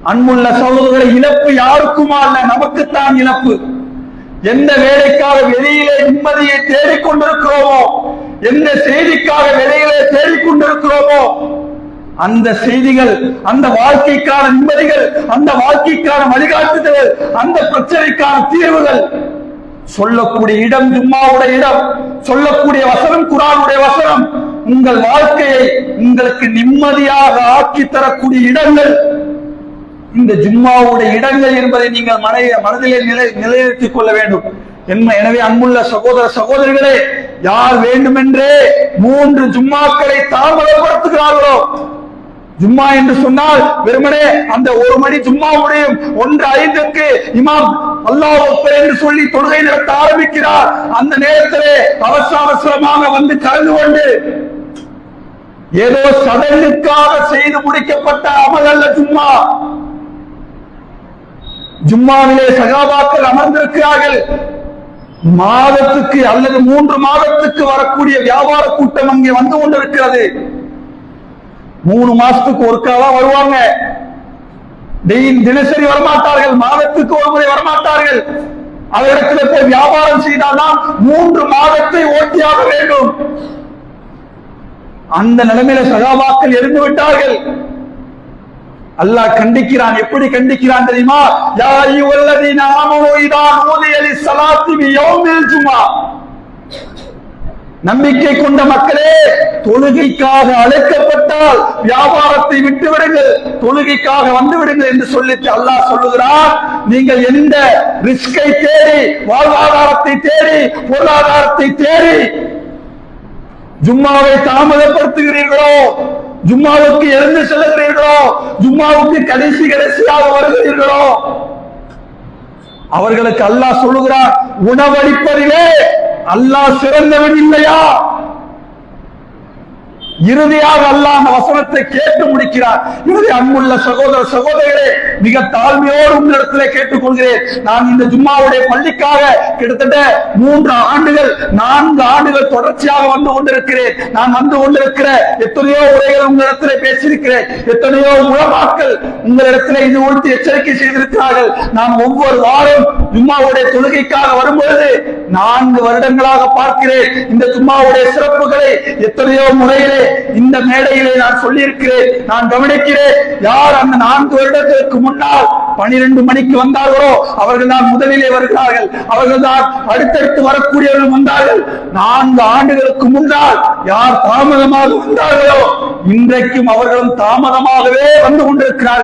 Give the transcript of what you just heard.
அன்புள்ள சகோதரர்களை இழப்பு யாருக்குமா அல்ல நமக்குத்தான் இழப்பு. எந்த வேலைக்காக வெளியிலே நிம்மதியை தேடிக்கொண்டிருக்கிறோமோ எந்த செய்திக்காக வெளியிலே தேடிக்கொண்டிருக்கிறோமோ அந்த செய்திகள் அந்த வாழ்க்கைக்கான நிம்மதிகள் அந்த வாழ்க்கைக்கான வழிகாட்டுதல் அந்த பிரச்சனைக்கான தீர்வுகள் சொல்லக்கூடிய இடம் ஜும்மாவுடைய இடம் சொல்லக்கூடிய வசனம் குரானுடைய வசனம் உங்கள் வாழ்க்கையை உங்களுக்கு நிம்மதியாக ஆக்கி தரக்கூடிய இடங்கள் இந்த ஜும்மாவுடைய இடங்கள் என்பதை நீங்கள் மனை மனதிலே நிலை நிலைநிறுத்திக் கொள்ள வேண்டும். எனவே அன்புள்ள சகோதர சகோதரிகளே யார் வேண்டுமென்றே மூன்று ஜும்மாக்களை தாமதப்படுத்துகிறார்களோ ஜும்மா என்று சொன்னால் வெறுமனே அந்த ஒரு மணி ஜும்மாவுடைய ஒன்று ஐந்துக்கு இமாம் அல்லாஹ் என்று சொல்லி தொழுகை நடத்த ஆரம்பிக்கிறார். அந்த நேரத்திலே அவசர அவசரமாக வந்து கலந்து கொண்டு ஏதோ சடலுக்காக செய்து முடிக்கப்பட்ட அமல் அல்ல ஜும்மா. ஜும்மாவிலே சகாபாக்கள் அமர்ந்திருக்கிறார்கள். மாதத்துக்கு அல்லது மூன்று மாதத்துக்கு வரக்கூடிய வியாபார கூட்டம் அங்கே வந்து கொண்டிருக்கிறது. மூணு மாசத்துக்கு ஒருக்காதான் வருவாங்க. தினசரி வரமாட்டார்கள். மாதத்துக்கு ஒரு முறை வரமாட்டார்கள். அவரிடத்துல போய் வியாபாரம் செய்தால்தான் மூன்று மாதத்தை ஓட்டியாக வேண்டும். அந்த நிலைமையில சகாபாக்கள் இருந்து விட்டார்கள். அல்லாஹ் கண்டிக்கிறான். எப்படி கண்டிக்கிறான் தெரியுமா? யா அய்யுஹல்லதீன ஆமனு இதா நூதிய லிஸ்ஸலாத்தி பியௌமில் ஜும்ஆ நம்பிக்கை கொண்ட மக்களே தொழுகைக்காக அழைக்கப்பட்டால் வியாபாரத்தை விட்டு விடுங்கள் தொழுகைக்காக வந்து விடுங்கள் என்று சொல்லிட்டு அல்லாஹ் சொல்லுகிறார் நீங்கள் எந்த ரிஸ்கை தேடி வாழ்வாதாரத்தை தேடி பொருளாதாரத்தை தேடி ஜும்மாவை தாமதப்படுத்துகிறீர்களோ ஜும்மாவுக்கு எழுந்து செல்லுகிறீர்களோ? ஜும்மாவுக்கு கடைசி கடைசியாக வருகிறீர்களோ? அவர்களுக்கு அல்லாஹ் சொல்லுகிறார் உணவளிப்பதிலே அல்லாஹ் சிறந்தவன் இல்லையா? இறுதியாக அல்லாஹ் வசனத்தை கேட்டு முடிக்கிறார். இறுதி அன்புள்ள சகோதர சகோதரர்களே மிக தாழ்மையோடு உங்களிடத்திலே கேட்டுக்கொள்கிறேன். நான் இந்த ஜும்மாவுடைய பள்ளிக்காக கிட்டத்தட்ட மூன்று ஆண்டுகள் நான்கு ஆண்டுகள் தொடர்ச்சியாக வந்து கொண்டிருக்கிறேன். நான் வந்து கொண்டிருக்கிற எத்தனையோ உரைகள் உங்களிடத்திலே பேசியிருக்கிறேன். எத்தனையோ உலமாக்கள் உங்களிடத்திலே இது குறித்து எச்சரிக்கை செய்திருக்கிறார்கள். நான் ஒவ்வொரு வாரம் ஜும்மாவுடைய தொழுகைக்காக வரும்பொழுது நான்கு வருடங்களாக பார்க்கிறேன். இந்த ஜும்மாவுடைய சிறப்புகளை எத்தனையோ முறையிலே இந்த மேடையிலே நான் சொல்லியிருக்கிறேன் நான் கவனிக்கிறேன். யார் அந்த நான்கு வருடத்திற்கு முன்னால் பனிரெண்டு மணிக்கு வந்தார்களோ அவர்கள் தான் முதலிலே வருகிறார்கள். அவர்கள் தான் அடுத்தடுத்து வரக்கூடியவர்கள் வந்தார்கள். நான்கு ஆண்டுகளுக்கு முன்னால் யார் தாமதமாக வந்தார்களோ இன்றைக்கும் அவர்களும் தாமதமாகவே வந்து கொண்டிருக்கிறார்கள்.